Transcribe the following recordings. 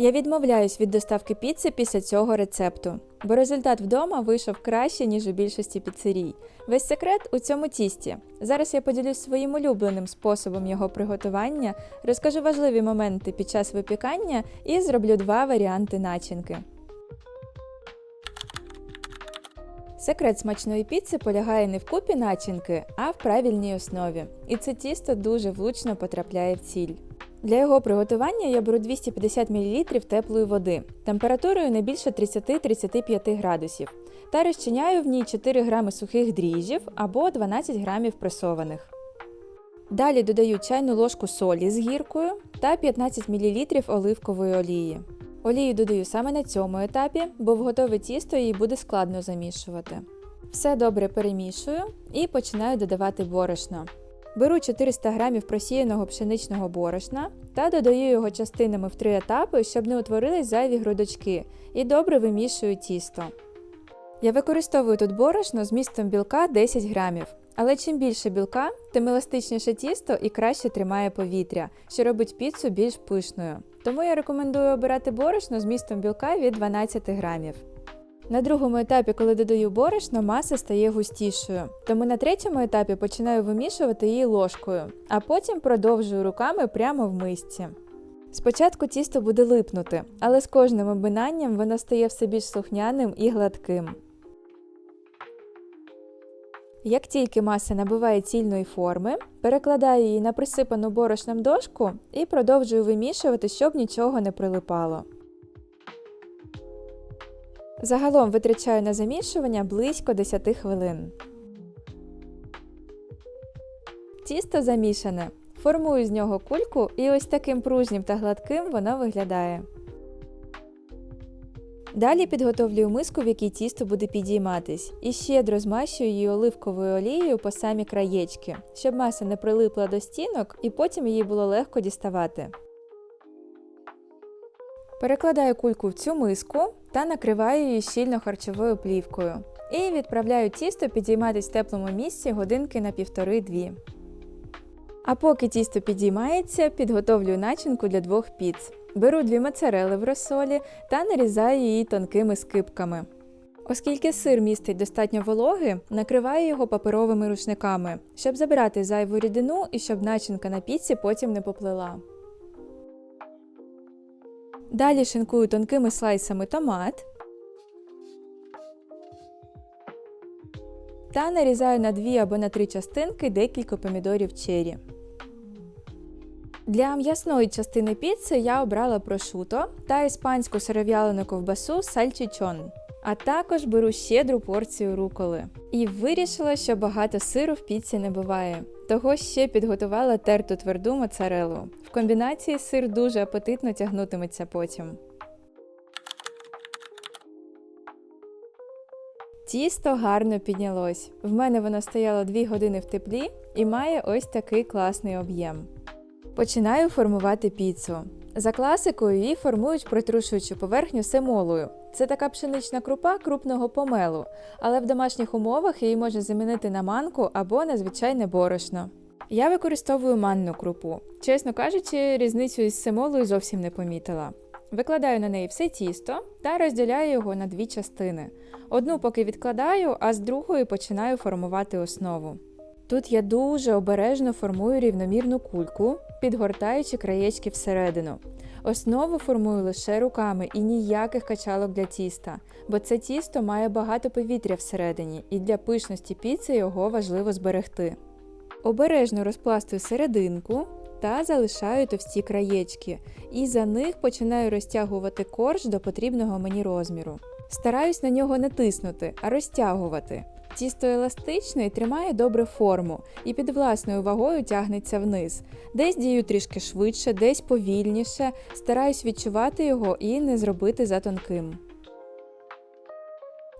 Я відмовляюсь від доставки піци після цього рецепту, бо результат вдома вийшов краще, ніж у більшості піцерій. Весь секрет у цьому тісті. Зараз я поділюсь своїм улюбленим способом його приготування, розкажу важливі моменти під час випікання і зроблю два варіанти начинки. Секрет смачної піци полягає не в купі начинки, а в правильній основі. І це тісто дуже влучно потрапляє в ціль. Для його приготування я беру 250 мл теплої води температурою не більше 30-35 градусів та розчиняю в ній 4 грами сухих дріжджів або 12 грамів пресованих. Далі додаю чайну ложку солі з гіркою та 15 мл оливкової олії. Олію додаю саме на цьому етапі, бо в готове тісто її буде складно замішувати. Все добре перемішую і починаю додавати борошно. Беру 400 г просіяного пшеничного борошна та додаю його частинами в три етапи, щоб не утворились зайві грудочки, і добре вимішую тісто. Я використовую тут борошно з містом білка 10 грамів. Але чим більше білка, тим еластичніше тісто і краще тримає повітря, що робить піцу більш пишною. Тому я рекомендую обирати борошно з містом білка від 12 грамів. На другому етапі, коли додаю борошно, маса стає густішою, тому на третьому етапі починаю вимішувати її ложкою, а потім продовжую руками прямо в мисці. Спочатку тісто буде липнути, але з кожним обминанням воно стає все більш слухняним і гладким. Як тільки маса набуває цільної форми, перекладаю її на присипану борошном дошку і продовжую вимішувати, щоб нічого не прилипало. Загалом витрачаю на замішування близько 10 хвилин. Тісто замішане. Формую з нього кульку і ось таким пружнім та гладким воно виглядає. Далі підготовлюю миску, в якій тісто буде підійматись, і щедро змащую її оливковою олією по самі краєчки, щоб маса не прилипла до стінок і потім її було легко діставати. Перекладаю кульку в цю миску та накриваю її щільно харчовою плівкою. І відправляю тісто підійматись в теплому місці годинки на півтори-дві. А поки тісто підіймається, підготовлюю начинку для двох піц. Беру дві моцарели в розсолі та нарізаю її тонкими скипками. Оскільки сир містить достатньо вологи, накриваю його паперовими рушниками, щоб забирати зайву рідину і щоб начинка на піці потім не поплила. Далі шинкую тонкими слайсами томат та нарізаю на дві або на три частинки декілька помідорів чері. Для м'ясної частини піци я обрала прошуто та іспанську сиров'ялену ковбасу сальчичон. А також беру щедру порцію руколи. І вирішила, що багато сиру в піці не буває. Того ще підготувала терту тверду моцарелу. В комбінації сир дуже апетитно тягнутиметься потім. Тісто гарно піднялось. В мене воно стояло 2 години в теплі і має ось такий класний об'єм. Починаю формувати піцу. За класикою її формують притрушуючу поверхню семолою. Це така пшенична крупа крупного помелу, але в домашніх умовах її можна замінити на манку або на звичайне борошно. Я використовую манну крупу. Чесно кажучи, різницю із семолою зовсім не помітила. Викладаю на неї все тісто та розділяю його на дві частини. Одну поки відкладаю, а з другої починаю формувати основу. Тут я дуже обережно формую рівномірну кульку, підгортаючи краєчки всередину. Основу формую лише руками і ніяких качалок для тіста, бо це тісто має багато повітря всередині, і для пишності піци його важливо зберегти. Обережно розпластую серединку та залишаю товсті краєчки, і за них починаю розтягувати корж до потрібного мені розміру. Стараюсь на нього не тиснути, а розтягувати. Тісто еластичне і тримає добре форму, і під власною вагою тягнеться вниз. Десь дію трішки швидше, десь повільніше, стараюсь відчувати його і не зробити затонким.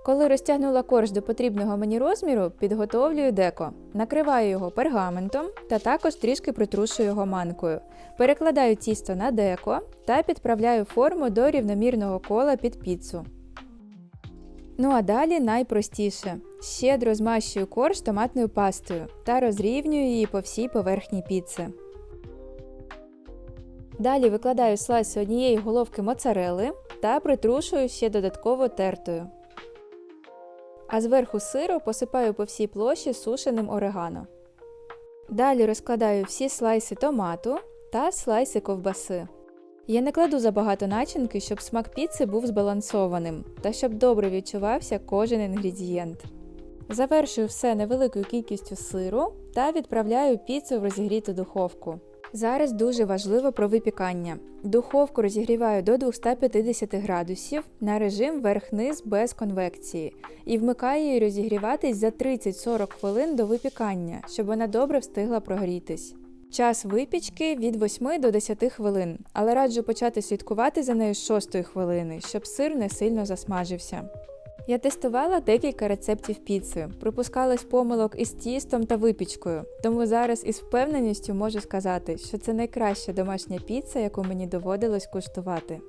Коли розтягнула корж до потрібного мені розміру, підготовлюю деко. Накриваю його пергаментом та також трішки притрушую його манкою. Перекладаю тісто на деко та підправляю форму до рівномірного кола під піцу. Ну а далі найпростіше. Щедро змащую корж томатною пастою та розрівнюю її по всій поверхні піци. Далі викладаю слайси однієї головки моцарели та притрушую ще додатково тертою. А зверху сиру посипаю по всій площі сушеним орегано. Далі розкладаю всі слайси томату та слайси ковбаси. Я не кладу забагато начинки, щоб смак піци був збалансованим та щоб добре відчувався кожен інгредієнт. Завершую все невеликою кількістю сиру та відправляю піцу в розігріту духовку. Зараз дуже важливо про випікання. Духовку розігріваю до 250 градусів на режим верх-низ без конвекції і вмикаю її розігріватись за 30-40 хвилин до випікання, щоб вона добре встигла прогрітись. Час випічки від 8 до 10 хвилин, але раджу почати слідкувати за нею з 6 хвилини, щоб сир не сильно засмажився. Я тестувала декілька рецептів піци, припускалась помилок із тістом та випічкою, тому зараз із впевненістю можу сказати, що це найкраща домашня піца, яку мені доводилось куштувати.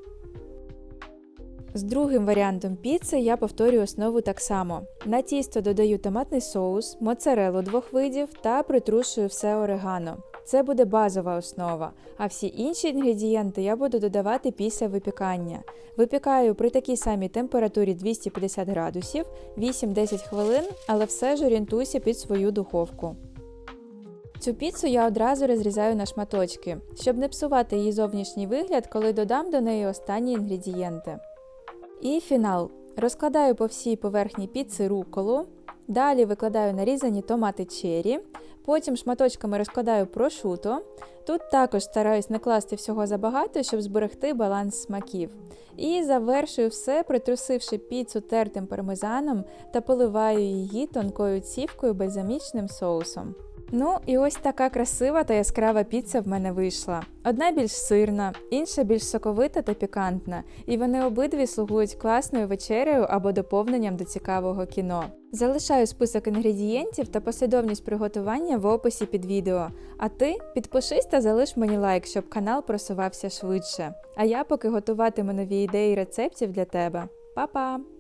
З другим варіантом піци я повторюю основу так само. На тісто додаю томатний соус, моцарелу двох видів та притрушую все орегано. Це буде базова основа, а всі інші інгредієнти я буду додавати після випікання. Випікаю при такій самій температурі 250 градусів 8-10 хвилин, але все ж орієнтуйся під свою духовку. Цю піцу я одразу розрізаю на шматочки, щоб не псувати її зовнішній вигляд, коли додам до неї останні інгредієнти. І фінал. Розкладаю по всій поверхні піци руколу. Далі викладаю нарізані томати чері, потім шматочками розкладаю прошуто. Тут також стараюсь не класти всього забагато, щоб зберегти баланс смаків. І завершую все, притрусивши піцу тертим пармезаном та поливаю її тонкою цівкою бальзамічним соусом. Ну і ось така красива та яскрава піца в мене вийшла. Одна більш сирна, інша більш соковита та пікантна, і вони обидві слугують класною вечерею або доповненням до цікавого кіно. Залишаю список інгредієнтів та послідовність приготування в описі під відео. А ти підпишись та залиш мені лайк, щоб канал просувався швидше. А я поки готуватиму нові ідеї рецептів для тебе. Па-па!